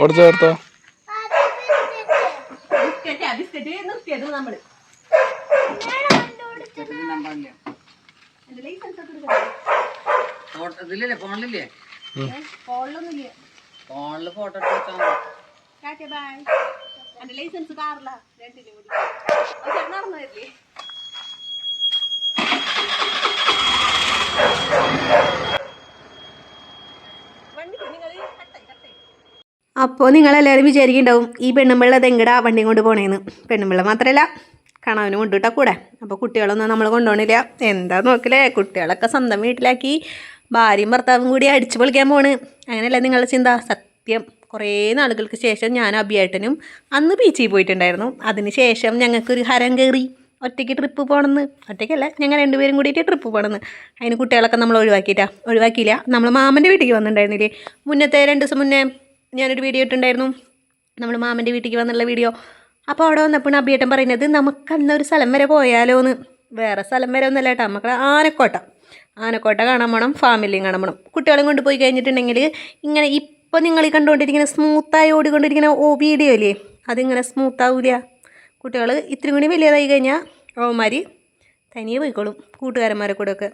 എടുക്കണം ചേർത്തോ ഇതിലില്ലേ ഫോണിലില്ലേ? ഫോണിലൊന്നുമില്ല. ഫോണിൽ ഫോട്ടോ എടുത്ത് വെച്ചാൽ ബൈ എന്റെ ലൈസൻസ് കാറില്ല രണ്ടിനും കൂടി. നടന്നു വരില്ലേ വണ്ടിക്ക് നിങ്ങൾ കട്ടായി കട്ടായി അപ്പോൾ നിങ്ങളെല്ലാവരും വിചാരിക്കുന്നുണ്ടാവും ഈ പെണ്ണുമ്പിള്ള തെങ്കട വണ്ടിയും കൊണ്ട് പോണേന്ന്. പെണ്ണുമ്പിള്ള മാത്രമല്ല കണവനും കൊണ്ടുവിട്ടാ കൂടെ. അപ്പോൾ കുട്ടികളൊന്നും നമ്മൾ കൊണ്ടുപോകണില്ല എന്താ നോക്കില്ലേ കുട്ടികളൊക്കെ സ്വന്തം വീട്ടിലാക്കി ഭാര്യയും ഭർത്താവും കൂടി അടിച്ചു പൊളിക്കാൻ പോണ്. അങ്ങനെയല്ല നിങ്ങളുടെ ചിന്ത? സത്യം കുറേ നാളുകൾക്ക് ശേഷം ഞാൻ അഭിയേട്ടനും അന്ന് ബീച്ചിൽ പോയിട്ടുണ്ടായിരുന്നു. അതിന് ശേഷം ഞങ്ങൾക്കൊരു ഹരം കയറി ഒറ്റയ്ക്ക് ട്രിപ്പ് പോകണമെന്ന് ഒറ്റയ്ക്കല്ല ഞങ്ങൾ രണ്ടുപേരും കൂടിയിട്ട് ട്രിപ്പ് പോകണമെന്ന് അതിന് കുട്ടികളൊക്കെ നമ്മൾ ഒഴിവാക്കിയിട്ടാണ് ഒഴിവാക്കിയില്ല. നമ്മൾ മാമന്റെ വീട്ടിലേക്ക് വന്നിട്ടുണ്ടായിരുന്നില്ലേ? മുന്നത്തെ രണ്ട് ദിവസം മുന്നേ ഞാനൊരു വീഡിയോ ഇട്ടുണ്ടായിരുന്നു നമ്മൾ മാമന്റെ വീട്ടിലേക്ക് വന്നുള്ള വീഡിയോ അപ്പോൾ അവിടെ വന്നപ്പോൾ അഭിയേട്ടൻ പറയുന്നത് നമുക്ക് അന്നൊരു സ്ഥലം വരെ പോയാലോ എന്ന് വേറെ സ്ഥലം വരെ ഒന്നല്ല കേട്ടോ നമുക്ക് ആനക്കോട്ട. ആനക്കോട്ട കാണാൻ പോകണം ഫാമിലിയും കാണാൻ പോകണം കുട്ടികളും കൊണ്ട് പോയി കഴിഞ്ഞിട്ടുണ്ടെങ്കിൽ ഇങ്ങനെ ഇപ്പോൾ നിങ്ങൾ ഈ കണ്ടുകൊണ്ടിരിക്കുന്ന സ്മൂത്തായി ഓടിക്കൊണ്ടിരിക്കുന്ന ഓ വീഡിയോ അല്ലേ അതിങ്ങനെ സ്മൂത്താവില്ല കുട്ടികൾ ഇത്തിരി കൂടി വലിയതായി കഴിഞ്ഞാൽ അവന്മാർ തനിയെ പോയിക്കോളും കൂട്ടുകാരന്മാരെ കൂടെയൊക്കെ.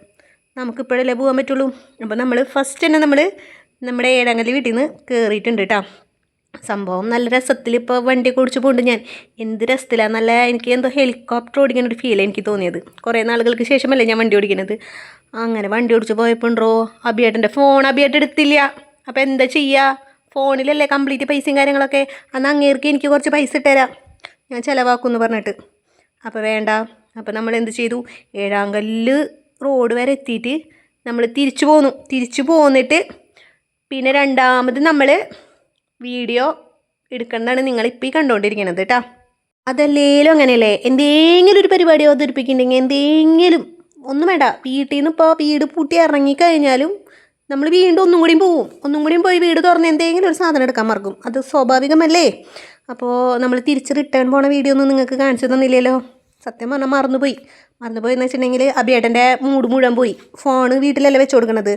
നമുക്കിപ്പോഴല്ലേ പോകാൻ പറ്റുള്ളൂ. അപ്പോൾ നമ്മൾ ഫസ്റ്റ് തന്നെ നമ്മൾ നമ്മുടെ ഏഴാങ്കല്ലി വീട്ടിൽ നിന്ന് കയറിയിട്ടുണ്ട് കേട്ടോ സംഭവം നല്ല രസത്തിൽ ഇപ്പോൾ വണ്ടി കുടിച്ച് പോകുന്നുണ്ട് ഞാൻ. എന്ത് രസത്തിലാണ് നല്ല എനിക്ക് എന്തോ ഹെലികോപ്റ്റർ ഓടിക്കുന്ന ഒരു ഫീലാണ് എനിക്ക് തോന്നിയത്. കുറേ നാളുകൾക്ക് ശേഷമല്ലേ ഞാൻ വണ്ടി ഓടിക്കുന്നത് അങ്ങനെ വണ്ടി ഓടിച്ച് പോയപ്പോണ്ടോ? അബിയേട്ടന്റെ ഫോൺ അബിയേട്ടൻ എടുത്തില്ല. അപ്പോൾ എന്താ ചെയ്യുക ഫോണിലല്ലേ കംപ്ലീറ്റ് പൈസയും കാര്യങ്ങളൊക്കെ. അന്ന് അങ്ങേർക്ക് എനിക്ക് കുറച്ച് പൈസ ഇട്ടുതരാം ഞാൻ ചിലവാക്കുമെന്ന് പറഞ്ഞിട്ട്. അപ്പോൾ വേണ്ട. അപ്പോൾ നമ്മൾ എന്ത് ചെയ്തു? ഏഴാങ്കല്ല് റോഡ് വരെ എത്തിയിട്ട് നമ്മൾ തിരിച്ചു പോന്നു. തിരിച്ചു പോന്നിട്ട് പിന്നെ രണ്ടാമത് നമ്മൾ വീഡിയോ എടുക്കേണ്ടതാണ് നിങ്ങളിപ്പോൾ ഈ കണ്ടുകൊണ്ടിരിക്കുന്നത് കേട്ടോ അതല്ലേലും അങ്ങനെയല്ലേ? എന്തെങ്കിലും ഒരു പരിപാടി അവതരിപ്പിക്കുന്നുണ്ടെങ്കിൽ എന്തെങ്കിലും ഒന്നും വേണ്ട. വീട്ടിൽ നിന്ന് ഇപ്പോൾ വീട് പൂട്ടി ഇറങ്ങിക്കഴിഞ്ഞാലും നമ്മൾ വീണ്ടും ഒന്നും കൂടിയും പോവും. ഒന്നും കൂടിയും പോയി വീട് തുറന്ന് എന്തെങ്കിലും ഒരു സാധനം എടുക്കാൻ മറക്കും. അത് സ്വാഭാവികമല്ലേ? അപ്പോൾ നമ്മൾ തിരിച്ച് റിട്ടേൺ പോണ വീഡിയോ ഒന്നും നിങ്ങൾക്ക് കാണിച്ചു തന്നില്ലല്ലോ? സത്യം പറഞ്ഞാൽ മറന്നുപോയി. മറന്നുപോയി എന്ന് വെച്ചിട്ടുണ്ടെങ്കിൽ അബിയേട്ടന്റെ മൂഡ് മുഴുവൻ പോയി. ഫോൺ വീട്ടിലല്ലേ വെച്ച് കൊടുക്കണത്?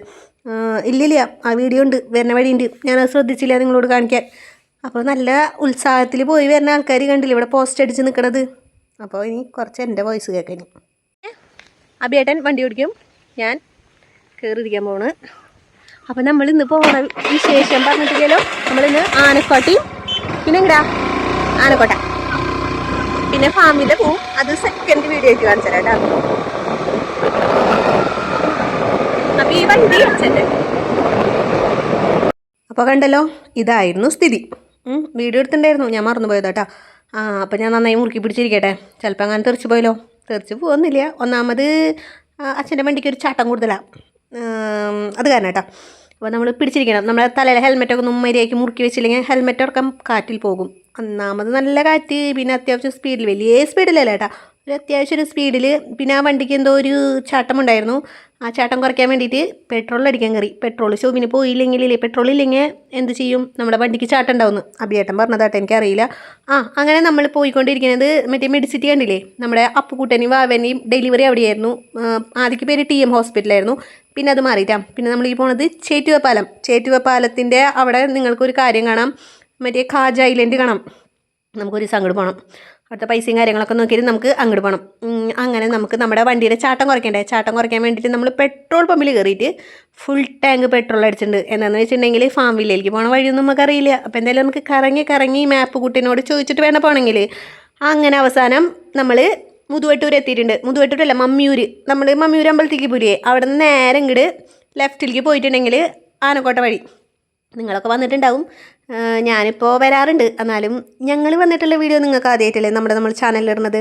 ഇല്ലില്ല ആ വീഡിയോ ഉണ്ട് വരുന്ന വഴിയുണ്ട്. ഞാനത് ശ്രദ്ധിച്ചില്ല നിങ്ങളോട് കാണിക്കാൻ. അപ്പോൾ നല്ല ഉത്സാഹത്തിൽ പോയി വരുന്ന ആൾക്കാർ കണ്ടില്ല ഇവിടെ പോസ്റ്റ് അടിച്ച് നിൽക്കണത് അപ്പോൾ ഇനി കുറച്ച് എന്റെ വോയിസ് കേൾക്കാൻ അബിയേട്ടൻ വണ്ടി ഓടിക്കും. ഞാൻ കയറിയിരിക്കാൻ പോണ്. അപ്പോൾ നമ്മൾ ഇന്ന് പോകണം വിശേഷം പറഞ്ഞിട്ടില്ലല്ലോ. നമ്മളിന്ന് ആനക്കോട്ടയും. പിന്നെ എങ്ങടാ ആനക്കോട്ട. പിന്നെ ഫാമിലെ പോവും. അത് സെക്കൻഡ് വീഡിയോ ആയിട്ട് കാണിച്ചു തരാം അപ്പോൾ ഈ വണ്ടി അച്ഛന്റെ. അപ്പോൾ കണ്ടല്ലോ ഇതായിരുന്നു സ്ഥിതി. വീഡിയോ എടുത്തിട്ടുണ്ടായിരുന്നു. ഞാൻ മറന്നുപോയത് കേട്ടോ. ആ അപ്പോൾ ഞാൻ നന്നായി മുറുക്കി പിടിച്ചിരിക്കട്ടെ. ചിലപ്പോൾ അങ്ങനെ തെറിച്ച് പോയല്ലോ. തെറിച്ച് പോകുന്നില്ല ഒന്നാമത് അച്ഛന്റെ വണ്ടിക്ക് ഒരു ചാട്ടം കൂടുതലാണ് അത് കാരണം കേട്ടോ. അപ്പോൾ നമ്മൾ പിടിച്ചിരിക്കണം. നമ്മളെ തലയിലെ ഹെൽമെറ്റൊക്കെ ഒന്ന് മര്യാദയ്ക്ക് മുറുക്കി വെച്ചില്ലെങ്കിൽ ഹെൽമെറ്റ് അടക്കം കാറ്റിൽ പോകും. ഒന്നാമത് നല്ല കാറ്റ് പിന്നെ അത്യാവശ്യം സ്പീഡിൽ വലിയ സ്പീഡിലല്ല ഏട്ടാ ഒരു അത്യാവശ്യം ഒരു സ്പീഡിൽ പിന്നെ ആ വണ്ടിക്ക് എന്തോ ഒരു ചാട്ടം ഉണ്ടായിരുന്നു. ആ ചാട്ടം കുറയ്ക്കാൻ വേണ്ടിയിട്ട് പെട്രോൾ അടിക്കാൻ കയറി. പെട്രോൾ ഷോപ്പിന് പോയില്ലെങ്കിലേ പെട്രോൾ ഇല്ലെങ്കിൽ എന്ത് ചെയ്യും? നമ്മുടെ വണ്ടിക്ക് ചാട്ടം ഉണ്ടാവുന്നു. അഭിയേട്ടൻ പറഞ്ഞതാട്ടെ എനിക്കറിയില്ല. ആ അങ്ങനെ നമ്മൾ പോയിക്കൊണ്ടിരിക്കുന്നത് മറ്റേ മെഡിസിറ്റി കണ്ടില്ലേ? നമ്മുടെ അപ്പുക്കുട്ടനെയും വാവനെയും ഡെലിവറി അവിടെയായിരുന്നു. ആദ്യക്ക് പേര് ടി എം ഹോസ്പിറ്റലായിരുന്നു പിന്നെ അത് മാറിയിട്ടാം. പിന്നെ നമ്മൾ ഈ പോണത് ചേറ്റുവ പാലം ചേറ്റുവ അവിടെ നിങ്ങൾക്കൊരു കാര്യം കാണാം. മറ്റേ ഖാജ ഐലൻഡ് കാണാം. നമുക്കൊരു ദിവസം അങ്ങോട്ട് പോകണം അവിടുത്തെ പൈസയും കാര്യങ്ങളൊക്കെ നോക്കിയിട്ട് നമുക്ക് അങ്ങോട്ട് പോകണം അങ്ങനെ നമുക്ക് നമ്മുടെ വണ്ടിയുടെ ചാട്ടം കുറയ്ക്കണ്ടേ? ചാട്ടം കുറയ്ക്കാൻ വേണ്ടിയിട്ട് നമ്മൾ പെട്രോൾ പമ്പിൽ കയറിയിട്ട് ഫുൾ ടാങ്ക് പെട്രോൾ അടിച്ചിട്ടുണ്ട്. എന്താണെന്ന് വെച്ചിട്ടുണ്ടെങ്കിൽ ഫാം വില്ലേക്ക് പോകണ വഴിയൊന്നും നമുക്കറിയില്ല. അപ്പോൾ എന്തായാലും നമുക്ക് കറങ്ങി കറങ്ങി മാപ്പ് കുട്ടീനോട് ചോദിച്ചിട്ട് വേണം പോകണമെങ്കിൽ. അങ്ങനെ അവസാനം നമ്മൾ മുതുവട്ടൂർ എത്തിയിട്ടുണ്ട്. മുതുവട്ടൂരല്ല മമ്മിയൂർ നമ്മൾ മമ്മിയൂർ അമ്പലത്തേക്ക് പോരില്ലേ അവിടെ നിന്ന് നേരെ ഇങ്ങോട്ട് ലെഫ്റ്റിലേക്ക് പോയിട്ടുണ്ടെങ്കിൽ ആനക്കോട്ട വഴി. നിങ്ങളൊക്കെ വന്നിട്ടുണ്ടാവും. ഞാനിപ്പോൾ വരാറുണ്ട്. എന്നാലും ഞങ്ങൾ വന്നിട്ടുള്ള വീഡിയോ നിങ്ങൾക്ക് ആദ്യമായിട്ടല്ലേ നമ്മുടെ നമ്മൾ ചാനലിലിടുന്നത്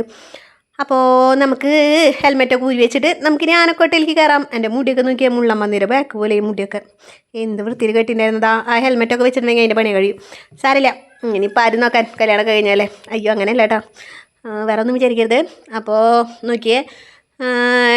അപ്പോൾ നമുക്ക് ഹെൽമെറ്റൊക്കെ ഊരി വെച്ചിട്ട് നമുക്കിനി ആനക്കോട്ടയിലേക്ക് കയറാം. എന്റെ മുടിയൊക്കെ നോക്കിയാൽ മുള്ള വന്നിര ബാക്ക് പോലെ ഈ മുടിയൊക്കെ. എന്ത് വൃത്തിയിൽ കെട്ടിയിട്ടുണ്ടായിരുന്നതാ ആ ഹെൽമെറ്റൊക്കെ വെച്ചിട്ടുണ്ടെങ്കിൽ അതിന്റെ പണി കഴിയും. സാരില്ല ഇനിയിപ്പോൾ ആരും നോക്കാൻ കല്യാണം കഴിഞ്ഞാലേ. അയ്യോ അങ്ങനെയല്ല കേട്ടോ ആ, വേറെ ഒന്നും വിചാരിക്കരുത്. അപ്പോൾ നോക്കിയേ. ആ,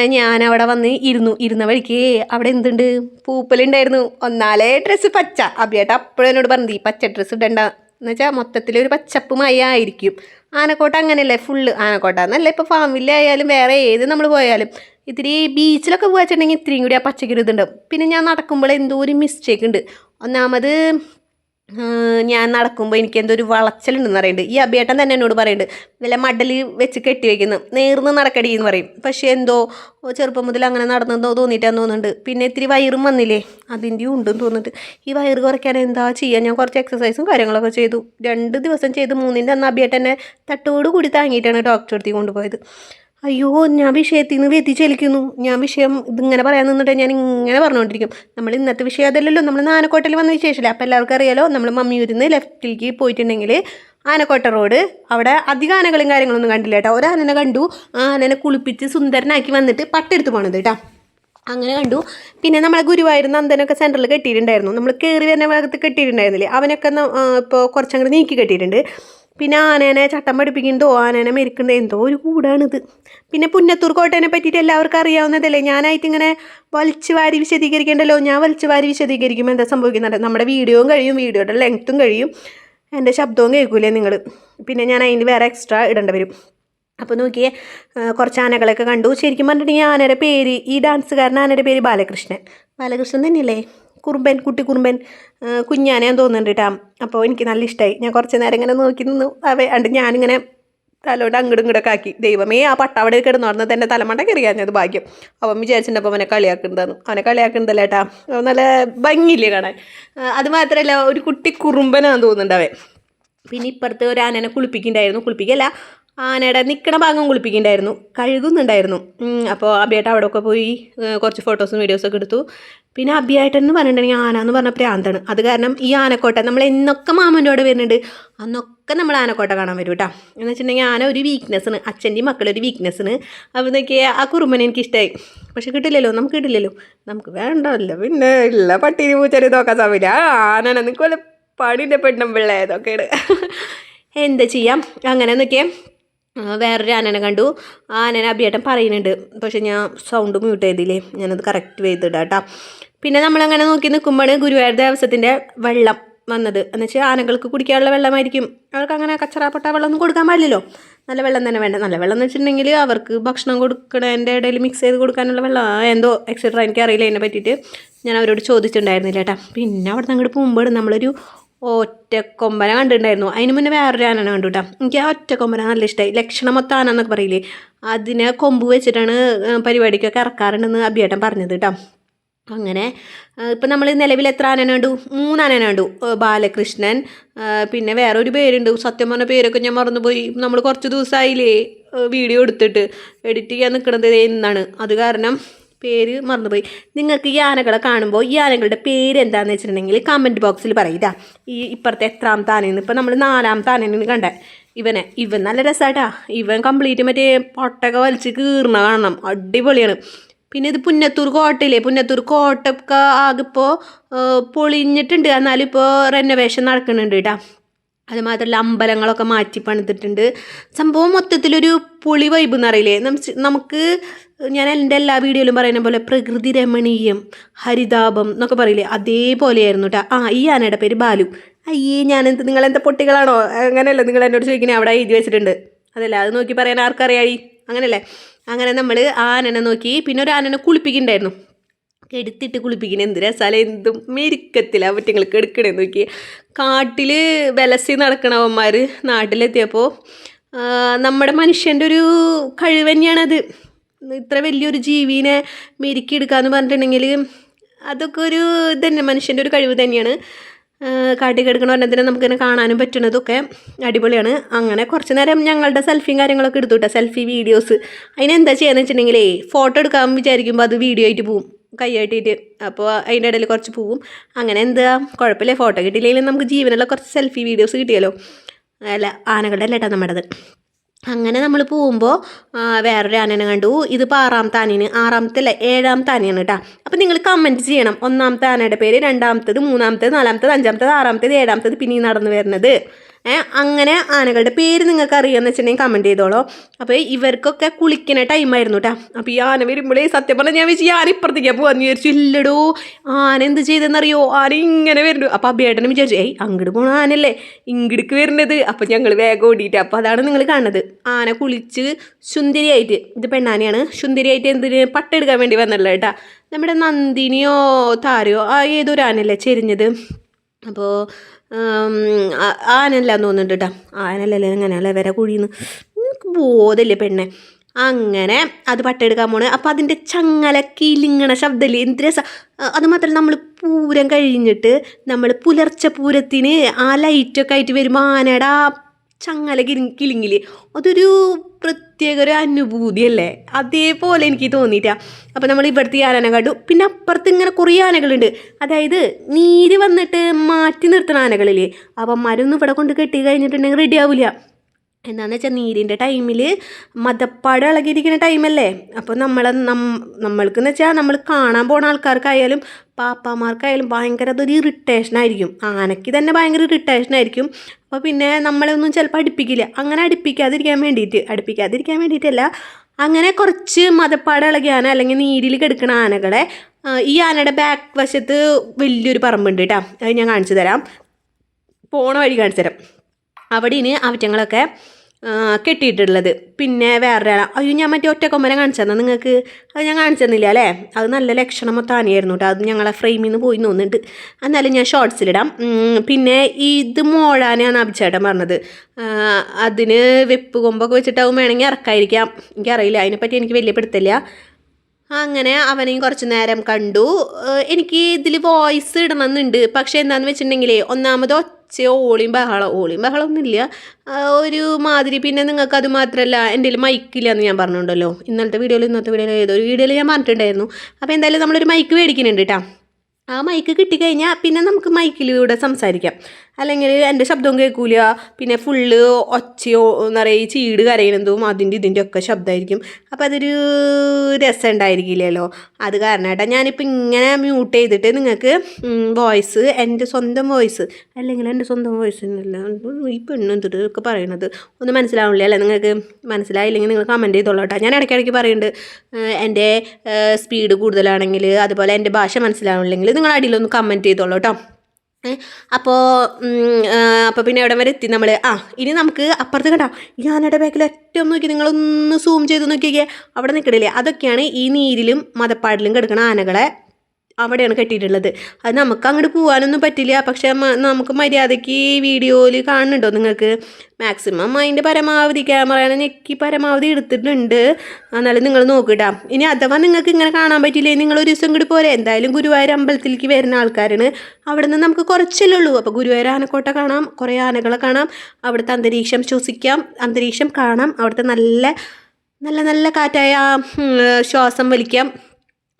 ഞാനവിടെ വന്ന് ഇരുന്നു. ഇരുന്ന വഴിക്ക് അവിടെ എന്തുണ്ട്? പൂപ്പലുണ്ടായിരുന്നു. ഒന്നാലേ ഡ്രസ്സ് പച്ച. അബിയേട്ട അപ്പോഴും എന്നോട് പറഞ്ഞു ഈ പച്ച ഡ്രസ്സ് ഇടണ്ട. എന്ന് വെച്ചാൽ മൊത്തത്തിൽ ഒരു പച്ചപ്പ് മയ ആയിരിക്കും. ആനക്കോട്ട അങ്ങനെയല്ലേ? ഫുള്ള് ആനക്കോട്ട എന്നല്ല ഇപ്പോൾ ഫാമിലായാലും വേറെ ഏത് നമ്മൾ പോയാലും. ഇത്തിരി ബീച്ചിലൊക്കെ പോകാച്ചിട്ടുണ്ടെങ്കിൽ ഇത്രയും കൂടി ആ പച്ചക്കൊരു ഇതുണ്ടാവും. പിന്നെ ഞാൻ നടക്കുമ്പോൾ എന്തോ ഒരു മിസ്റ്റേക്ക് ഉണ്ട്. ഒന്നാമത് ഞാൻ നടക്കുമ്പോൾ എനിക്ക് എന്തോ ഒരു വളച്ചലുണ്ടെന്ന് പറയുന്നുണ്ട്. ഈ അഭിയേട്ടൻ തന്നെ എന്നോട് പറയുന്നുണ്ട് വല്ല മടൽ വെച്ച് കെട്ടി വെക്കുന്നു. നേർന്ന് നടക്കടി എന്ന് പറയും. പക്ഷേ എന്തോ ചെറുപ്പം മുതൽ അങ്ങനെ നടന്നെന്തോ തോന്നിയിട്ടാന്ന് തോന്നുന്നുണ്ട്. പിന്നെ ഇത്തിരി വയറും വന്നില്ലേ? അതിന്റെയും ഉണ്ടെന്ന് തോന്നുന്നുണ്ട് ഈ വയറ് കുറയ്ക്കാൻ എന്താ ചെയ്യുക ഞാൻ കുറച്ച് എക്സസൈസും കാര്യങ്ങളൊക്കെ ചെയ്തു. രണ്ട് ദിവസം ചെയ്ത് മൂന്നിന്റെ അന്ന് അഭിയേട്ടനെ തട്ടോട് കൂടി താങ്ങിയിട്ടാണ് ഡോക്ടറെ കൊണ്ടുപോയത്. അയ്യോ ഞാൻ വിഷയത്തിൽ നിന്ന് വ്യതിചലിക്കുന്നു. ഞാൻ വിഷയം ഇതിങ്ങനെ പറയാൻ നിന്നിട്ട് ഞാൻ ഇങ്ങനെ പറഞ്ഞുകൊണ്ടിരിക്കും നമ്മൾ ഇന്നത്തെ വിഷയം അതല്ലല്ലോ. നമ്മൾ ആനക്കോട്ടയിൽ വന്ന വിശേഷമില്ല? അപ്പോൾ എല്ലാവർക്കും അറിയാലോ നമ്മൾ മമ്മിയൂരിന്ന് ലെഫ്റ്റിലേക്ക് പോയിട്ടുണ്ടെങ്കിൽ ആനക്കോട്ട റോഡ് അവിടെ അധികം ആനകളും കാര്യങ്ങളൊന്നും കണ്ടില്ല കേട്ടോ. ഒരാനെ കണ്ടു. ആ ആനനെ കുളിപ്പിച്ച് സുന്ദരനാക്കി വന്നിട്ട് പട്ടെടുത്ത് പോണത് കേട്ടോ. അങ്ങനെ കണ്ടു. പിന്നെ നമ്മളെ ഗുരുവായൂർ നന്ദനൊക്കെ സെന്ററിൽ കെട്ടിയിട്ടുണ്ടായിരുന്നു. നമ്മൾ കയറി വരുന്ന ഭാഗത്ത് കെട്ടിയിട്ടുണ്ടായിരുന്നില്ലേ? അവനൊക്കെ ഇപ്പോൾ കുറച്ചങ്ങോട്ട് നീക്കി കെട്ടിയിട്ടുണ്ട്. പിന്നെ ആനേനെ ചട്ടം പഠിപ്പിക്കുന്നതോ ആനേനെ മെരിക്കുന്നതോ എന്തോ ഒരു കൂടാണിത്. പിന്നെ പുന്നത്തൂർ കോട്ടേനെ പറ്റിയിട്ട് എല്ലാവർക്കും അറിയാവുന്നതല്ലേ ഞാനായിട്ട് ഇങ്ങനെ വലിച്ചു വാരി വിശദീകരിക്കേണ്ടല്ലോ? ഞാൻ വലിച്ചു വാരി വിശദീകരിക്കുമ്പോൾ എന്താ സംഭവിക്കുന്നുണ്ട് നമ്മുടെ വീഡിയോയും കഴിയും വീഡിയോയുടെ ലെങ്ത്തും കഴിയും. എന്റെ ശബ്ദവും കേൾക്കൂലേ നിങ്ങൾ പിന്നെ ഞാൻ അതിന് വേറെ എക്സ്ട്രാ ഇടേണ്ടി വരും. അപ്പോൾ നോക്കിയേ കുറച്ച് ആനകളൊക്കെ കണ്ടു. ശരിക്കും പറഞ്ഞിട്ടുണ്ടെങ്കിൽ ആനയുടെ പേര് ഈ ഡാൻസുകാരൻ ആനയുടെ പേര് ബാലകൃഷ്ണൻ. ബാലകൃഷ്ണൻ തന്നെയല്ലേ? കുറുമ്പൻ കുട്ടി കുറുമ്പൻ ആ, കുഞ്ഞാനയാന്ന് തോന്നുന്നുണ്ട് കേട്ടോ അപ്പോൾ എനിക്ക് നല്ല ഇഷ്ടമായി ഞാൻ കുറച്ച് നേരം ഇങ്ങനെ നോക്കി നിന്നു. അവ അണ്ട് ഞാനിങ്ങനെ തലോട് അങ്ങടും ഇങ്ങോട്ടൊക്കെ ആക്കി. ദൈവമേ ആ പട്ട അവിടെ കിടന്നു. പറഞ്ഞത് എന്റെ തലമണ്ട കയറിയാഞ്ഞത് ഭാഗ്യം. അവൻ വിചാരിച്ചിട്ടുണ്ടപ്പോൾ അവനെ കളിയാക്കുന്നതാണ് അവനെ കളിയാക്കുന്നതല്ല ഏട്ടാ നല്ല ഭംഗിയില്ലേ കാണാൻ. അത് മാത്രമല്ല ഒരു കുട്ടി കുറുമ്പനാന്ന് തോന്നുന്നുണ്ട് അവൻ. പിന്നെ ഇപ്പുറത്ത് ഒരു ആനനെ കുളിപ്പിക്കുന്നുണ്ടായിരുന്നു. കുളിപ്പിക്കല്ല ആനയുടെ നിൽക്കണ ഭാഗം കുളിപ്പിക്കുന്നുണ്ടായിരുന്നു. കഴുകുന്നുണ്ടായിരുന്നു. അപ്പോൾ അബിയായിട്ട് അവിടെ ഒക്കെ പോയി കുറച്ച് ഫോട്ടോസും വീഡിയോസൊക്കെ എടുത്തു. പിന്നെ അബിയായിട്ട് എന്ന് പറഞ്ഞിട്ടുണ്ടെങ്കിൽ ആന എന്ന് പറഞ്ഞ പ്രാന്താണ്. അത് കാരണം ഈ ആനക്കോട്ട നമ്മൾ എന്നൊക്കെ മാമന്റെ അവിടെ വരുന്നുണ്ട് അന്നൊക്കെ നമ്മൾ ആനക്കോട്ട കാണാൻ വരും കേട്ടോ എന്ന് വെച്ചിട്ടുണ്ടെങ്കിൽ ആന ഒരു വീക്ക്നെസ്സിന് അച്ഛന്റെയും മക്കളൊരു വീക്ക്നെസ്സിന് അപ്പോൾ നോക്കിയാൽ ആ കുറുമ്പനെ എനിക്ക് ഇഷ്ടമായി പക്ഷെ കിട്ടില്ലല്ലോ നമുക്ക് കിട്ടില്ലല്ലോ. നമുക്ക് വേണ്ടല്ലോ പിന്നെ ഇല്ല പട്ടീനെ പൂച്ചരി നോക്കാൻ സമയമില്ല ആ ആനനെ നിൽക്കുമല്ലോ പണിന്റെ പെണ്ണും പിള്ളേ ഇതൊക്കെയാണ്. എന്താ ചെയ്യാം? അങ്ങനെ നോക്കിയേ ആ, വേറൊരു ആനനെ കണ്ടു. ആനനെ അഭിയേട്ടൻ പറയുന്നുണ്ട്. പക്ഷെ ഞാൻ സൗണ്ട് മ്യൂട്ട് ചെയ്തില്ലേ? ഞാനത് കറക്റ്റ് ചെയ്തിടാം കേട്ടോ പിന്നെ നമ്മളങ്ങനെ നോക്കി നിൽക്കുമ്പോൾ ഗുരുവായൂർ ദേവസ്വത്തിന്റെ വെള്ളം വന്നത്. എന്ന് വെച്ചാൽ ആനകൾക്ക് കുടിക്കാനുള്ള വെള്ളമായിരിക്കും. അവർക്ക് അങ്ങനെ കച്ചറാപ്പെട്ട വെള്ളമൊന്നും കൊടുക്കാൻ പാടില്ലല്ലോ. നല്ല വെള്ളം തന്നെ വേണ്ട? നല്ല വെള്ളം എന്ന് വെച്ചിട്ടുണ്ടെങ്കിൽ അവർക്ക് ഭക്ഷണം കൊടുക്കണതിന്റെ ഇടയിൽ മിക്സ് ചെയ്ത് കൊടുക്കാനുള്ള വെള്ളം എന്തോ എക്സെട്ര എനിക്കറിയില്ല അതിനെ പറ്റിയിട്ട് ഞാൻ അവരോട് ചോദിച്ചിട്ടുണ്ടായിരുന്നില്ല കേട്ടോ പിന്നെ അവിടെ നിന്ന് അങ്ങോട്ട് പോകുമ്പോൾ നമ്മളൊരു ഒറ്റക്കൊമ്പന കണ്ടിട്ടുണ്ടായിരുന്നു. അതിന് മുന്നേ വേറൊരു ആനനെ കണ്ടു കേട്ടോ എനിക്ക് ആ ഒറ്റക്കൊമ്പന നല്ല ഇഷ്ടമായി ലക്ഷണമൊത്ത ആന എന്നൊക്കെ പറയില്ലേ? അതിനെ കൊമ്പ് വെച്ചിട്ടാണ് പരിപാടിക്കൊക്കെ ഇറക്കാറുണ്ടെന്ന് അഭിയേട്ടൻ പറഞ്ഞത് കേട്ടോ അങ്ങനെ ഇപ്പം നമ്മൾ നിലവിൽ എത്ര ആനനെ കണ്ടു? മൂന്ന് ആനനെ കണ്ടു. ബാലകൃഷ്ണൻ പിന്നെ വേറെ ഒരു പേരുണ്ട്. സത്യം പറഞ്ഞ പേരൊക്കെ ഞാൻ മറന്നുപോയി. നമ്മൾ കുറച്ച് ദിവസമായില്ലേ വീഡിയോ എടുത്തിട്ട് എഡിറ്റ് ചെയ്യാൻ നിൽക്കുന്നത് എന്നാണ് അത് കാരണം പേര് മറന്നുപോയി. നിങ്ങൾക്ക് ഈ ആനകളെ കാണുമ്പോൾ ഈ ആനകളുടെ പേര് എന്താണെന്ന് വെച്ചിട്ടുണ്ടെങ്കിൽ കമന്റ് ബോക്സിൽ പറയില്ല ഈ ഇപ്പുറത്തെ എത്രാമത്തെ ആനയെന്ന് ഇപ്പം നമ്മൾ നാലാമത്തെ ആനയാണ് കണ്ടേ. ഇവനെ ഇവൻ നല്ല രസമായിട്ടാ ഇവൻ കംപ്ലീറ്റ് മറ്റേ പൊട്ടൊക്കെ വലിച്ച് കീർണ കാണണം. അടിപൊളിയാണ്. പിന്നെ ഇത് പുന്നത്തൂർ കോട്ടയില്ലേ? പുന്നത്തൂർ കോട്ടൊക്കെ ആകെ ഇപ്പോൾ പൊളിഞ്ഞിട്ടുണ്ട്. എന്നാലും ഇപ്പോൾ റെനോവേഷൻ നടക്കുന്നുണ്ട് കേട്ടോ. അത് മാത്രമല്ല അമ്പലങ്ങളൊക്കെ മാറ്റി പണിതിട്ടുണ്ട്. സംഭവം മൊത്തത്തിലൊരു പുളി വൈബ് എന്നറിയില്ലേ? നമുക്ക് ഞാൻ എന്റെ എല്ലാ വീഡിയോയിലും പറയുന്ന പോലെ പ്രകൃതി രമണീയം ഹരിതാപം എന്നൊക്കെ പറയില്ലേ? അതേപോലെയായിരുന്നു കേട്ടോ ആ ഈ ആനയുടെ പേര് ബാലു. അയ്യേ ഞാനെന്ത് നിങ്ങളെന്താ പൊട്ടികളാണോ? അങ്ങനെയല്ല നിങ്ങൾ എന്നോട് ചോദിക്കണേ? അവിടെ എഴുതി വെച്ചിട്ടുണ്ട്. അതല്ല? അത് നോക്കി പറയാൻ ആർക്കറിയായി അങ്ങനെയല്ലേ? അങ്ങനെ നമ്മൾ ആനനെ നോക്കി പിന്നെ ഒരു ആനനെ കുളിപ്പിക്കുന്നുണ്ടായിരുന്നു. എടുത്തിട്ട് കുളിപ്പിക്കുന്ന എന്ത് രസാല എന്തും മെരുക്കത്തില്ല പറ്റങ്ങൾക്ക് എടുക്കണേന്ന് നോക്കി കാട്ടിൽ വിലസി നടക്കണവന്മാർ നാട്ടിലെത്തിയപ്പോൾ നമ്മുടെ മനുഷ്യന്റെ ഒരു കഴിവ് തന്നെയാണത്. ഇത്ര വലിയൊരു ജീവിനെ മെരുക്കിയെടുക്കാന്ന് പറഞ്ഞിട്ടുണ്ടെങ്കിൽ അതൊക്കെ ഒരു തന്നെ മനുഷ്യന്റെ ഒരു കഴിവ് തന്നെയാണ്. കാട്ടിൽ കിടക്കണ ഒരെണ്ണത്തിനെ നമുക്കിങ്ങനെ കാണാനും പറ്റുന്നതൊക്കെ അടിപൊളിയാണ്. അങ്ങനെ കുറച്ച് നേരം ഞങ്ങളുടെ സെൽഫിയും കാര്യങ്ങളൊക്കെ എടുത്തു കേട്ടോ സെൽഫി വീഡിയോസ്. അതിനെന്താ ചെയ്യാന്ന് വെച്ചിട്ടുണ്ടെങ്കിലേ ഫോട്ടോ എടുക്കാൻ വിചാരിക്കുമ്പോൾ അത് വീഡിയോ ആയിട്ട് പോവും. കൈയാട്ടിയിട്ട് അപ്പോൾ അതിന്റെ ഇടയിൽ കുറച്ച് പോവും. അങ്ങനെ എന്താ കുഴപ്പമില്ല. ഫോട്ടോ കിട്ടിയില്ലെങ്കിലും നമുക്ക് ജീവനുള്ള കുറച്ച് സെൽഫി വീഡിയോസ് കിട്ടിയല്ലോ. അല്ല ആനകളുടെ അല്ല കേട്ടോ നമ്മുടേത്. അങ്ങനെ നമ്മൾ പോകുമ്പോൾ വേറൊരു ആനനെ കണ്ടു. ഇതിപ്പോൾ ആറാമത്തെ ആനയാണ് ആറാമത്തെ അല്ല ഏഴാമത്തെ ആനയാണ് കേട്ടോ അപ്പോൾ നിങ്ങൾ കമന്റ് ചെയ്യണം. ഒന്നാമത്തെ ആനയുടെ പേര് രണ്ടാമത്തത് മൂന്നാമത്തത് നാലാമത്തത് അഞ്ചാമത്തത് ആറാമത്തത് ഏഴാമത്തത് പിന്നെ നടന്നു വരുന്നത്. അങ്ങനെ ആനകളുടെ പേര് നിങ്ങൾക്ക് അറിയാമെന്ന് വെച്ചിട്ടുണ്ടെങ്കിൽ കമന്റ് ചെയ്തോളൂ. അപ്പോൾ ഇവർക്കൊക്കെ കുളിക്കുന്ന ടൈമായിരുന്നു കേട്ടോ അപ്പോൾ ഈ ആന വരുമ്പോഴേ സത്യം പറഞ്ഞാൽ ഞാൻ വെച്ച് ഈ ആന ഇപ്പുറത്തേക്കാണ് പോകാൻ വിചാരിച്ചു. ഇല്ലടോ ആന എന്ത് ചെയ്തെന്നറിയോ? ആന ഇങ്ങനെ വരുന്നു അപ്പോൾ അബേട്ടനും വിചാരിച്ചു ഏയ് അങ്ങോട്ട് പോണ ആനല്ലേ ഇങ്ങോട്ടേക്ക് വരുന്നത് അപ്പോൾ ഞങ്ങൾ വേഗം ഓടിയിട്ട് അപ്പോൾ അതാണ് നിങ്ങൾ കാണുന്നത്. ആന കുളിച്ച് സുന്ദരിയായിട്ട് ഇത് പെണ്ണാനയാണ് സുന്ദരിയായിട്ട് എന്തിന് പട്ടെടുക്കാൻ വേണ്ടി വന്നല്ലോ കേട്ടാ നമ്മുടെ നന്ദിനിയോ താരയോ ആ ഏതൊരു ആനല്ലേ ചെരിഞ്ഞത്? അപ്പോൾ ആനല്ലാന്ന് തോന്നുന്നുണ്ട് കേട്ടോ ആനല്ലല്ലേ അങ്ങനെയല്ലേ വരെ കുഴിന്ന് എനിക്ക് ബോധമില്ലേ പെണ്ണെ? അങ്ങനെ അത് പട്ടെടുക്കാൻ പോണ്. അപ്പം അതിന്റെ ചങ്ങല കിലിങ്ങണ ശബ്ദമില്ലേ? എന്ത് അത് മാത്രമല്ല നമ്മൾ പൂരം കഴിഞ്ഞിട്ട് നമ്മൾ പുലർച്ച പൂരത്തിന് ആ ലൈറ്റൊക്കെ ആയിട്ട് വരുമ്പോൾ ആനയുടെ ആ ചങ്ങല കിലി കിലിങ്ങില്ലേ? അതൊരു പ്രത്യേക ഒരു അനുഭൂതിയല്ലേ? അതേപോലെ എനിക്ക് തോന്നിയിട്ടാ. അപ്പോൾ നമ്മൾ ഇവിടുത്തെ ഈ കണ്ടു. പിന്നെ അപ്പുറത്ത് ഇങ്ങനെ കുറേ ആനകളുണ്ട്. അതായത് നീര് വന്നിട്ട് മാറ്റി നിർത്തുന്ന ആനകളില്ലേ? അപ്പം മരൊന്നും ഇവിടെ കൊണ്ട് കെട്ടി കഴിഞ്ഞിട്ടുണ്ടെങ്കിൽ റെഡി ആവില്ല എന്താണെന്ന് വെച്ചാൽ നീരിന്റെ ടൈമിൽ മതപ്പാട് ഇളകിയിരിക്കുന്ന ടൈമല്ലേ? അപ്പോൾ നമ്മൾ നമ്മൾക്ക് നമ്മൾക്കെന്ന് വെച്ചാൽ നമ്മൾ കാണാൻ പോണ ആൾക്കാർക്കായാലും പാപ്പാമാർക്കായാലും ഭയങ്കര അതൊരു ഇറിറ്റേഷൻ ആയിരിക്കും. ആനയ്ക്ക് തന്നെ ഭയങ്കര ഇറിറ്റേഷൻ ആയിരിക്കും. അപ്പോൾ പിന്നെ നമ്മളെ ഒന്നും ചിലപ്പോൾ അടുപ്പിക്കില്ല. അങ്ങനെ അടുപ്പിക്കാതിരിക്കാൻ വേണ്ടിയിട്ട് അടുപ്പിക്കാതിരിക്കാൻ വേണ്ടിയിട്ടല്ല അങ്ങനെ കുറച്ച് മതപ്പാട് ഇളകിയ ആന അല്ലെങ്കിൽ നീരിൽ കിടക്കുന്ന ആനകളെ ഈ ആനയുടെ ബാക്ക് വശത്ത് വലിയൊരു പറമ്പുണ്ട് കേട്ടോ അത് ഞാൻ കാണിച്ചു തരാം. പോണ വഴി കാണിച്ചു തരാം. അവിടെ ഇനി അവറ്റങ്ങളൊക്കെ കെട്ടിയിട്ടുള്ളത്. പിന്നെ വേറെ അയ്യോ ഞാൻ മറ്റേ ഒറ്റക്കൊമ്പനെ കാണിച്ചു തന്നെ നിങ്ങൾക്ക്? അത് ഞാൻ കാണിച്ചു തന്നില്ല അല്ലേ? അത് നല്ല ലക്ഷണം മൊത്താനിയായിരുന്നു കേട്ടോ അത് ഞങ്ങളെ ഫ്രെയിമിൽ നിന്ന് പോയി തോന്നുന്നുണ്ട് എന്നാലും ഞാൻ ഷോർട്സിലിടാം പിന്നെ ഇത് മോഴാനാണ് അഭിച്ചേട്ടൻ പറഞ്ഞത്. അതിന് വെപ്പ് കൊമ്പൊക്കെ വെച്ചിട്ടാവും വേണമെങ്കിൽ ഇറക്കായിരിക്കാം. എനിക്കറിയില്ല. അതിനെപ്പറ്റി എനിക്ക് വലിയ പെടുത്തില്ല അങ്ങനെ അവനെയും കുറച്ച് നേരം കണ്ടു. എനിക്ക് ഇതിൽ വോയിസ് ഇടണമെന്നുണ്ട്. പക്ഷേ എന്താണെന്ന് വെച്ചിട്ടുണ്ടെങ്കിൽ ഒന്നാമത് ഒച്ച ഓളിയും ബഹളം ഓളിയും ബഹളം ഒന്നുമില്ല ആ, ഒരു മാതിരി പിന്നെ നിങ്ങൾക്ക് അത് മാത്രമല്ല എന്റെ മൈക്കില്ല എന്ന് ഞാൻ പറഞ്ഞിട്ടുണ്ടല്ലോ ഇന്നലത്തെ വീഡിയോയിൽ ഇന്നത്തെ വീഡിയോയിൽ ഏതോ ഒരു വീഡിയോയിൽ ഞാൻ പറഞ്ഞിട്ടുണ്ടായിരുന്നു. അപ്പോൾ എന്തായാലും നമ്മളൊരു മൈക്ക് മേടിക്കുന്നുണ്ട് കേട്ടോ ആ മൈക്ക് കിട്ടിക്കഴിഞ്ഞാൽ പിന്നെ നമുക്ക് മൈക്കിലൂടെ സംസാരിക്കാം. അല്ലെങ്കിൽ എന്റെ ശബ്ദവും കേൾക്കൂല. പിന്നെ ഫുള്ള് ഒച്ചയോ എന്ന് പറയുക ഈ ചീട് കരയുന്നതും അതിന്റെ ഇതിന്റെ ഒക്കെ ശബ്ദമായിരിക്കും അപ്പോൾ അതൊരു രസം ഉണ്ടായിരിക്കില്ലല്ലോ. അത് കാരണം കേട്ടോ ഞാനിപ്പോൾ ഇങ്ങനെ മ്യൂട്ട് ചെയ്തിട്ട് നിങ്ങൾക്ക് വോയിസ് എന്റെ സ്വന്തം വോയിസ് അല്ലെങ്കിൽ എന്റെ സ്വന്തം വോയിസ് അല്ല ഈ പെണ്ണ് എന്തിട്ട് ഒക്കെ പറയണത്? ഒന്നും മനസ്സിലാവില്ല അല്ലേ നിങ്ങൾക്ക്? മനസ്സിലായില്ലെങ്കിൽ നിങ്ങൾ കമന്റ് ചെയ്തോളൂ കേട്ടോ. ഞാൻ ഇടയ്ക്കിടയ്ക്ക് പറയുന്നുണ്ട് എന്റെ സ്പീഡ് കൂടുതലാണെങ്കിൽ അതുപോലെ എന്റെ ഭാഷ മനസ്സിലാവില്ലെങ്കിൽ നിങ്ങൾ അടിയിലൊന്ന് കമന്റ് ചെയ്തോളൂ കേട്ടോ. അപ്പോൾ അപ്പോൾ പിന്നെ എവിടെ വരെ എത്തി നമ്മൾ ആ ഇനി നമുക്ക് അപ്പുറത്ത് കണ്ടോ. ഈ ആനയുടെ ബാക്കിൽ ഏറ്റവും നോക്കി നിങ്ങളൊന്ന് സൂം ചെയ്ത് നോക്കിയേ അവിടെ നിൽക്കണില്ലേ അതൊക്കെയാണ് ഈ നീരിലും മതപ്പാടിലും കിടക്കുന്ന ആനകളെ അവിടെയാണ് കെട്ടിയിട്ടുള്ളത്. അത് നമുക്ക് അങ്ങോട്ട് പോകാനൊന്നും പറ്റില്ല. പക്ഷെ നമുക്ക് മര്യാദയ്ക്ക് വീഡിയോയിൽ കാണുന്നുണ്ടോ നിങ്ങൾക്ക്? മാക്സിമം അതിന്റെ പരമാവധി ക്യാമറയാണ് ഞെക്കി പരമാവധി എടുത്തിട്ടുണ്ട്. എന്നാലും നിങ്ങൾ നോക്കിട്ടാ. ഇനി അഥവാ നിങ്ങൾക്ക് ഇങ്ങനെ കാണാൻ പറ്റില്ലേ നിങ്ങൾ ഒരു ദിവസം കൂടി പോരെ. എന്തായാലും ഗുരുവായൂർ അമ്പലത്തിലേക്ക് വരുന്ന ആൾക്കാരാണ്. അവിടെ നിന്ന് നമുക്ക് കുറച്ചല്ലേ ഉള്ളൂ. അപ്പോൾ ഗുരുവായൂർ ആനക്കോട്ട കാണാം കുറേ ആനകളെ കാണാം അവിടുത്തെ അന്തരീക്ഷം ശ്വസിക്കാം അന്തരീക്ഷം കാണാം അവിടുത്തെ നല്ല നല്ല നല്ല കാറ്റായ ശ്വാസം വലിക്കാം.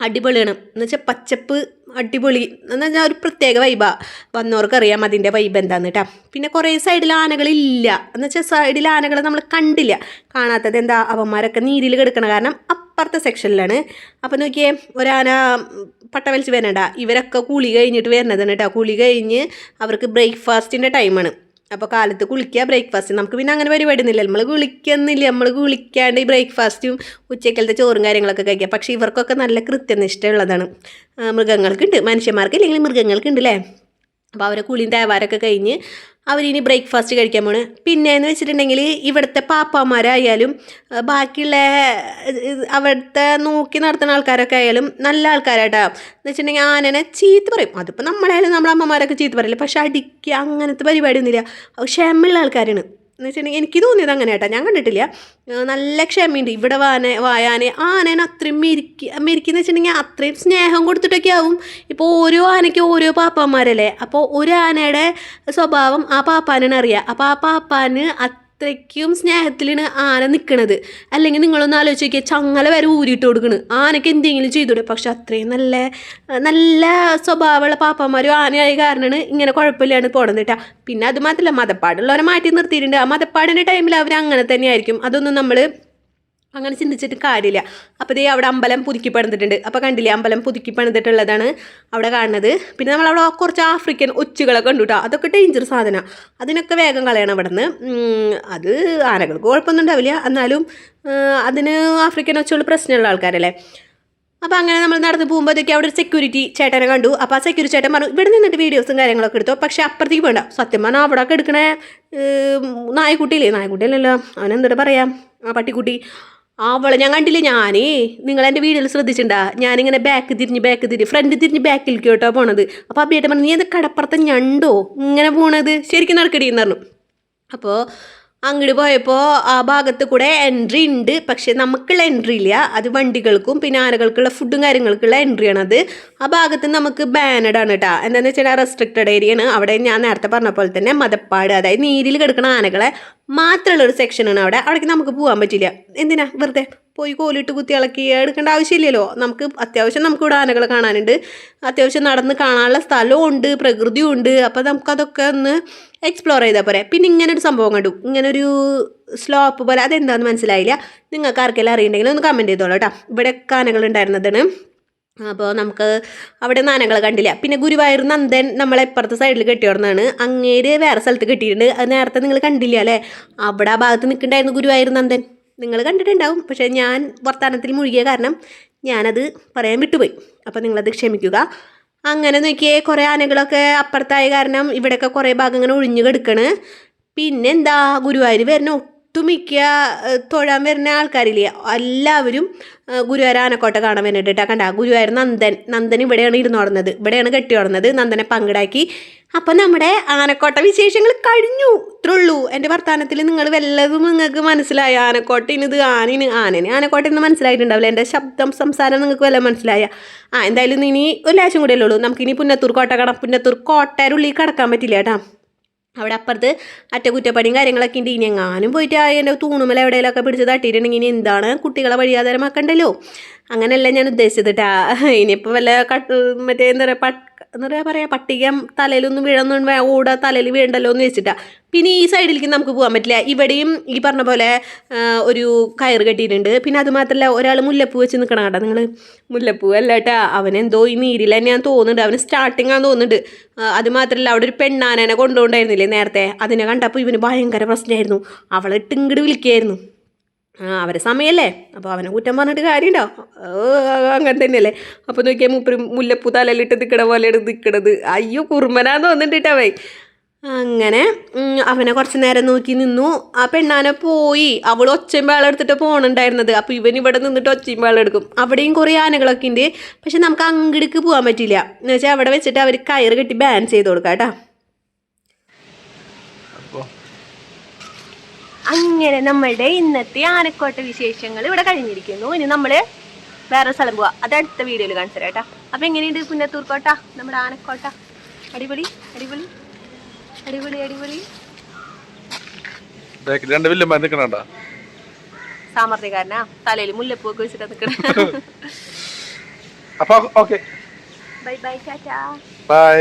അടിപൊളിയാണ്. എന്ന് വെച്ചാൽ പച്ചപ്പ് അടിപൊളി. എന്ന് പറഞ്ഞാൽ ഒരു പ്രത്യേക വൈബാ വന്നവർക്കറിയാം അതിന്റെ വൈബ് എന്താന്ന് കേട്ടോ പിന്നെ കുറേ സൈഡിൽ ആനകളില്ല എന്ന് വെച്ചാൽ സൈഡിൽ ആനകളെ നമ്മൾ കണ്ടില്ല. കാണാത്തത് എന്താ? അവന്മാരൊക്കെ നീരിൽ കിടക്കണ കാരണം അപ്പുറത്തെ സെക്ഷനിലാണ് അപ്പോൾ നോക്കിയേ ഒരാന പട്ട വലിച്ച് വരണ്ട ഇവരൊക്കെ കുളി കഴിഞ്ഞിട്ട് വരുന്നതാണ് കേട്ടോ കുളി കഴിഞ്ഞ് അവർക്ക് ബ്രേക്ക്ഫാസ്റ്റിന്റെ ടൈമാണ് അപ്പോൾ കാലത്ത് കുളിക്കുക ബ്രേക്ക്ഫാസ്റ്റ് നമുക്ക് പിന്നെ അങ്ങനെ പരിപാടി ഒന്നുമില്ല നമ്മൾ കുളിക്കുന്നില്ല. നമ്മൾ കുളിക്കാണ്ട് ഈ ബ്രേക്ക്ഫാസ്റ്റും ഉച്ചക്കലത്തെ ചോറും കാര്യങ്ങളൊക്കെ കഴിക്കുക. പക്ഷേ ഇവർക്കൊക്കെ നല്ല കൃത്യനിഷ്ഠയുള്ളതാണ്. മൃഗങ്ങൾക്കുണ്ട്. മനുഷ്യന്മാർക്ക് ഇല്ലെങ്കിൽ മൃഗങ്ങൾക്കുണ്ട് അല്ലേ അപ്പോൾ അവരെ കുളിയും തേവാരൊക്കെ കഴിഞ്ഞ് അവരിനി ബ്രേക്ക്ഫാസ്റ്റ് കഴിക്കാൻ പോണ്. പിന്നെ എന്ന് വെച്ചിട്ടുണ്ടെങ്കിൽ ഇവിടുത്തെ പാപ്പാമാരായാലും ബാക്കിയുള്ള അവിടുത്തെ നോക്കി നടത്തുന്ന ആൾക്കാരൊക്കെ ആയാലും നല്ല ആൾക്കാരായിട്ടാ എന്ന് വെച്ചിട്ടുണ്ടെങ്കിൽ ആനനെ ചീത്ത പറയും. അതിപ്പോൾ നമ്മളായാലും നമ്മുടെ അമ്മമാരൊക്കെ ചീത്ത പറയില്ല? പക്ഷെ അടിക്കുക അങ്ങനത്തെ പരിപാടിയൊന്നുമില്ല. ക്ഷമയുള്ള ആൾക്കാരാണ്. എന്ന് വെച്ചിട്ടുണ്ടെങ്കിൽ എനിക്ക് തോന്നിയത് അങ്ങനെ കേട്ടോ. ഞാൻ കണ്ടിട്ടില്ല. നല്ല ക്ഷമയുണ്ട്. ഇവിടെ വാന വായാനെ ആനേനെ അത്രയും മെരുക്കി മെരിക്കുന്ന വെച്ചിട്ടുണ്ടെങ്കിൽ അത്രയും സ്നേഹം കൊടുത്തിട്ടൊക്കെ ആവും. ഇപ്പോൾ ഓരോ ആനയ്ക്ക് ഓരോ പാപ്പാന്മാരല്ലേ? അപ്പോൾ ഒരു ആനയുടെ സ്വഭാവം ആ പാപ്പാനാണ് അറിയുക അപ്പോൾ ആ പാപ്പാന് അത്രയ്ക്കും സ്നേഹത്തിലാണ് ആന നിൽക്കണത് അല്ലെങ്കിൽ നിങ്ങളൊന്ന് ആലോചിച്ച് നോക്കിയാൽ ചങ്ങല വരെ ഊരിയിട്ട് കൊടുക്കണ്. ആനയ്ക്ക് എന്തെങ്കിലും ചെയ്തൂടെ പക്ഷെ അത്രയും നല്ല നല്ല സ്വഭാവമുള്ള പാപ്പന്മാരും ആനയായ കാരണമാണ് ഇങ്ങനെ കുഴപ്പമില്ലാണ്ട് പോണത് കേട്ടോ. പിന്നെ അത് മാത്രമല്ല മതപ്പാടുള്ളവരെ മാറ്റി നിർത്തിയിട്ടുണ്ട്. ആ മതപ്പാടിന്റെ ടൈമിൽ അവർ അങ്ങനെ തന്നെയായിരിക്കും. അതൊന്നും നമ്മൾ അങ്ങനെ ചിന്തിച്ചിട്ട് കാര്യമില്ല. അപ്പോൾ ദേ അവിടെ അമ്പലം പുതുക്കി പണിതിട്ടുണ്ട്. അപ്പോൾ കണ്ടില്ലേ അമ്പലം പുതുക്കി പണിതിട്ടുള്ളതാണ് അവിടെ കാണുന്നത്. പിന്നെ നമ്മൾ അവിടെ കുറച്ച് ആഫ്രിക്കൻ ഒച്ചുകളൊക്കെ ഉണ്ട് കേട്ടോ അതൊക്കെ ഡേഞ്ചർ സാധനമാണ് അതിനൊക്കെ വേഗം കളയണം അവിടെ അത് ആനകൾക്ക് കുഴപ്പമൊന്നും ഉണ്ടാവില്ല. എന്നാലും അതിന് ആഫ്രിക്കൻ ഒച്ചുകൾ പ്രശ്നമുള്ള ആൾക്കാരല്ലേ. അപ്പോൾ അങ്ങനെ നമ്മൾ നടന്ന് പോകുമ്പോഴത്തേക്ക് അവിടെ ഒരു സെക്യൂരിറ്റി ചേട്ടനെ കണ്ടു. അപ്പോൾ ആ സെക്യൂരിറ്റി ചേട്ടൻ പറഞ്ഞു ഇവിടെ നിന്നിട്ട് വീഡിയോസും കാര്യങ്ങളൊക്കെ എടുത്തോ. പക്ഷേ അപ്പുറത്തേക്ക് വേണ്ട സത്യം പറഞ്ഞാൽ അവിടെ ഒക്കെ എടുക്കണ നായക്കുട്ടിയില്ലേ? നായക്കുട്ടിയല്ലല്ലോ. അവനെന്താ പറയാം? ആ പട്ടിക്കുട്ടി. അവളെ ഞാൻ കണ്ടില്ലേ ഞാനേ? നിങ്ങൾ എന്റെ വീഡിയോയിൽ ശ്രദ്ധിച്ചിട്ടുണ്ടാ? ഞാനിങ്ങനെ ബാക്ക് തിരിഞ്ഞ് ബാക്ക് തിരിഞ്ഞ് ഫ്രണ്ട് തിരിഞ്ഞ് ബാക്കിലേക്ക് കേട്ടോ പോണത്. അപ്പോൾ അബിയേട്ടൻ പറഞ്ഞു നീ എന്താ കടപ്പുറത്തെ ഞണ്ടോ? ഇങ്ങനെ പോണത്? ശരിക്കും നടക്കടി എന്ന് പറഞ്ഞു. അപ്പോൾ അങ്ങോട്ട് പോയപ്പോൾ ആ ഭാഗത്ത് കൂടെ എൻട്രി ഉണ്ട് പക്ഷേ നമുക്കുള്ള എൻട്രി ഇല്ല. അത് വണ്ടികൾക്കും പിന്നെ ആനകൾക്കുള്ള ഫുഡും കാര്യങ്ങൾക്കുള്ള ആണ് അത്. ആ ഭാഗത്ത് നമുക്ക് ബാനഡ് ആണ് കേട്ടോ എന്താണെന്ന് വെച്ചാൽ റെസ്ട്രിക്റ്റഡ് ഏരിയ ആണ്. അവിടെ ഞാൻ നേരത്തെ പറഞ്ഞ പോലെ തന്നെ മതപ്പാട് അതായത് നീരിൽ കിടക്കുന്ന ആനകളെ മാത്രമുള്ള ഒരു സെക്ഷനാണ് അവിടെ. അവിടേക്ക് നമുക്ക് പോകാൻ പറ്റില്ല. എന്തിനാ? വെറുതെ പോയി കോലിട്ട് കുത്തി ഇളക്കി എടുക്കേണ്ട ആവശ്യമില്ലല്ലോ. നമുക്ക് അത്യാവശ്യം നമുക്ക് ഇവിടെ ആനകളെ കാണാനുണ്ട്. അത്യാവശ്യം നടന്ന് കാണാനുള്ള സ്ഥലവും ഉണ്ട് പ്രകൃതിയും ഉണ്ട് അപ്പോൾ നമുക്കതൊക്കെ ഒന്ന് എക്സ്പ്ലോർ ചെയ്താൽ പോരെ. പിന്നെ ഇങ്ങനൊരു സംഭവം കണ്ടു. ഇങ്ങനൊരു സ്ലോപ്പ് പോലെ അതെന്താണെന്ന് മനസ്സിലായില്ല. നിങ്ങൾക്ക് ആർക്കെല്ലാം അറിയണ്ടെങ്കിൽ ഒന്ന് കമന്റ് ചെയ്തോളൂ കേട്ടോ ഇവിടെ കാനകൾ ഉണ്ടായിരുന്നതാണ്. അപ്പോൾ നമുക്ക് അവിടെ നാനകൾ കണ്ടില്ല. പിന്നെ ഗുരുവായൂർ നന്ദൻ നമ്മളെ ഇപ്പുറത്തെ സൈഡിൽ കെട്ടിയോർന്നാണ് അങ്ങേര് വേറെ സ്ഥലത്ത് കെട്ടിയിട്ടുണ്ട്. അത് നേരത്തെ നിങ്ങൾ കണ്ടില്ല അല്ലേ? അവിടെ ആ ഭാഗത്ത് നിൽക്കണ്ടായിരുന്നു ഗുരുവായൂർ നന്ദൻ. നിങ്ങൾ കണ്ടിട്ടുണ്ടാവും. പക്ഷേ ഞാൻ വർത്തമാനത്തിൽ മുഴുകിയ കാരണം ഞാനത് പറയാൻ വിട്ടുപോയി. അപ്പോൾ നിങ്ങളത് ക്ഷമിക്കുക. അങ്ങനെ നോക്കിയേ കുറേ ആനകളൊക്കെ അപ്പുറത്തായ കാരണം ഇവിടെയൊക്കെ കുറേ ഭാഗം ഇങ്ങനെ ഒഴിഞ്ഞു കിടക്കണ്. പിന്നെന്താ ഗുരുവായൂർ വരുന്ന. ഒട്ടുമിക്ക തൊഴാൻ വരുന്ന ആൾക്കാരില്ലേ? എല്ലാവരും ഗുരുവായൂർ ആനക്കോട്ട കാണാൻ വേണ്ടിയിട്ടാണ് കണ്ട. ഗുരുവായൂർ നന്ദൻ. നന്ദൻ ഇവിടെയാണ് ഇരുന്ന് ഉടന്നത് ഇവിടെയാണ് കെട്ടി ഉടന്നത് നന്ദനെ പങ്കിടാക്കി. അപ്പം നമ്മുടെ ആനക്കോട്ട വിശേഷങ്ങൾ കഴിഞ്ഞു. ഇത്രയുള്ളൂ എന്റെ വർത്തമാനത്തിൽ നിങ്ങൾ വല്ലതും നിങ്ങൾക്ക് മനസ്സിലായ? ആനക്കോട്ട ഇനിത് ആനിന് ആനന്. ആനക്കോട്ടയിൽ മനസ്സിലായിട്ടുണ്ടാവില്ല. എന്റെ ശബ്ദം സംസാരം നിങ്ങൾക്ക് വല്ല മനസ്സിലായ? ആ എന്തായാലും ഇനി ഒരു ലാശം കൂടിയല്ലേ ഉള്ളൂ. നമുക്കിനി പുന്നത്തൂർ കോട്ട കട പുന്നത്തൂർ കോട്ടയുടെ കടക്കാൻ പറ്റില്ല കേട്ടോ. അവിടെ അപ്പുറത്ത് അറ്റകുറ്റപ്പണിയും കാര്യങ്ങളൊക്കെ ഉണ്ട്. ഇനി എങ്ങാനും പോയിട്ട് ആ എന്റെ തൂണുമല എവിടെയെങ്കിലൊക്കെ പിടിച്ച് തട്ടിയിട്ടുണ്ടെങ്കിൽ ഇനി എന്താണ് കുട്ടികളെ വഴിയാധാരമാക്കണ്ടല്ലോ അങ്ങനെയല്ല ഞാൻ ഉദ്ദേശിച്ചത് കേട്ടാ ഇനിയിപ്പോൾ വല്ല കട്ട് മറ്റേ എന്താ പറയുക എന്താ പറയുക പട്ടികം തലയിലൊന്നും വീഴൊന്നും വേ- ഓടാ തലയിൽ വീഴണ്ടല്ലോ എന്ന് വെച്ചിട്ടാണ് പിന്നെ ഈ സൈഡിലേക്ക് നമുക്ക് പോകാൻ പറ്റില്ല. ഇവിടെയും ഈ പറഞ്ഞ പോലെ ഒരു കയർ കെട്ടിയിട്ടുണ്ട്. പിന്നെ അത് മാത്രമല്ല ഒരാൾ മുല്ലപ്പൂ വെച്ച് നിൽക്കണം കേട്ടോ നിങ്ങൾ മുല്ലപ്പൂ അല്ല കേട്ടാ അവനെന്തോ ഈ നീരിൽ തന്നെയാന്ന് തോന്നുന്നുണ്ട്. അവന് സ്റ്റാർട്ടിങ് ആണെന്ന് തോന്നുന്നുണ്ട്. അതുമാത്രമല്ല അത് മാത്രമല്ല അവിടെ ഒരു പെണ്ണാനനെ കൊണ്ടുപോണ്ടായിരുന്നില്ലേ നേരത്തെ? അതിനെ കണ്ടപ്പോൾ ഇവന് ഭയങ്കര പ്രശ്നമായിരുന്നു. അവളെ ഇട്ടിങ്ങട് വിളിക്കുകയായിരുന്നു അവരെ സമയമല്ലേ അപ്പോൾ അവനെ കുറ്റം പറഞ്ഞിട്ട് കാര്യമുണ്ടോ അങ്ങനെ തന്നെയല്ലേ. അപ്പോൾ നോക്കിയാൽ മൂപ്പര് മുല്ലപ്പൂ തലയിലിട്ട് നിൽക്കണ പോലെയാണ് നിൽക്കണത് അയ്യോ കുറുമ്പനാന്ന് തോന്നിട്ട് അവൻ. അങ്ങനെ അവനെ കുറച്ച് നേരം നോക്കി നിന്നു. ആ പെണ്ണാനെ പോയി. അവൾ ഒച്ചയും വേളം എടുത്തിട്ട് പോകണുണ്ടായിരുന്നത് അപ്പോൾ ഇവൻ ഇവിടെ നിന്നിട്ട് ഒച്ചയും വേളം എടുക്കും. അവിടെയും കുറേ ആനകളൊക്കെ ഉണ്ട്. പക്ഷെ നമുക്ക് അങ്ങടിക്ക് പോകാൻ പറ്റില്ല എന്ന് വെച്ചാൽ അവിടെ വെച്ചിട്ട് അവർ കയറ് കെട്ടി ബാൻ ചെയ്ത് കൊടുക്കാം കേട്ടോ. അങ്ങനെ നമ്മളുടെ ഇന്നത്തെ ആനക്കോട്ട വിശേഷങ്ങൾ ഇവിടെ കഴിഞ്ഞിരിക്കുന്നു. ഇനി നമ്മൾ വേറെ സ്ഥലം പോവാ. അത് അടുത്ത വീഡിയോയിൽ കാണിച്ചു തരാം കേട്ടോ. അപ്പം എങ്ങനെയുണ്ട് പുന്നത്തൂർ കോട്ട നമ്മുടെ ആനക്കോട്ട. അടിപൊളി അടിപൊളി അടിപൊളി അടിപൊളി. രണ്ട് വില്ലന്മാർ നിൽക്കണണ്ട? സാമർത്ഥ്യക്കാരനാ തലയിൽ മുല്ലപ്പൂഒക്കെ വെച്ചിട്ട് നിൽക്കണം അപ്പൊ ഓക്കെ. ബൈ ബൈ ചാച്ചാ ബൈ